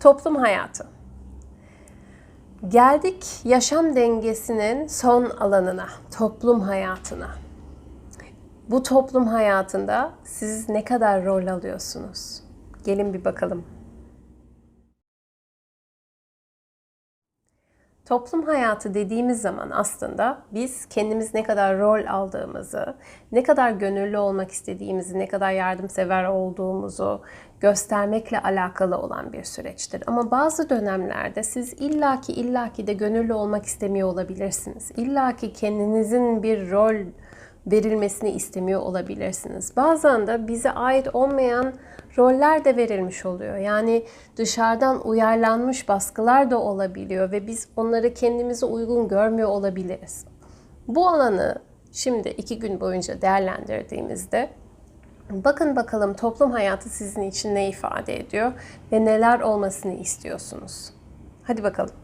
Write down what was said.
Toplum hayatı. Geldik yaşam dengesinin son alanına, toplum hayatına. Bu toplum hayatında siz ne kadar rol alıyorsunuz? Gelin bir bakalım. Toplum hayatı dediğimiz zaman aslında biz kendimiz ne kadar rol aldığımızı, ne kadar gönüllü olmak istediğimizi, ne kadar yardımsever olduğumuzu göstermekle alakalı olan bir süreçtir. Ama bazı dönemlerde siz illaki illaki de gönüllü olmak istemiyor olabilirsiniz. İllaki kendinizin bir rol verilmesini istemiyor olabilirsiniz. Bazen de bize ait olmayan roller de verilmiş oluyor. Yani dışarıdan uyarlanmış baskılar da olabiliyor ve biz onları kendimize uygun görmüyor olabiliriz. Bu alanı şimdi iki gün boyunca değerlendirdiğimizde bakın bakalım toplum hayatı sizin için ne ifade ediyor ve neler olmasını istiyorsunuz. Hadi bakalım.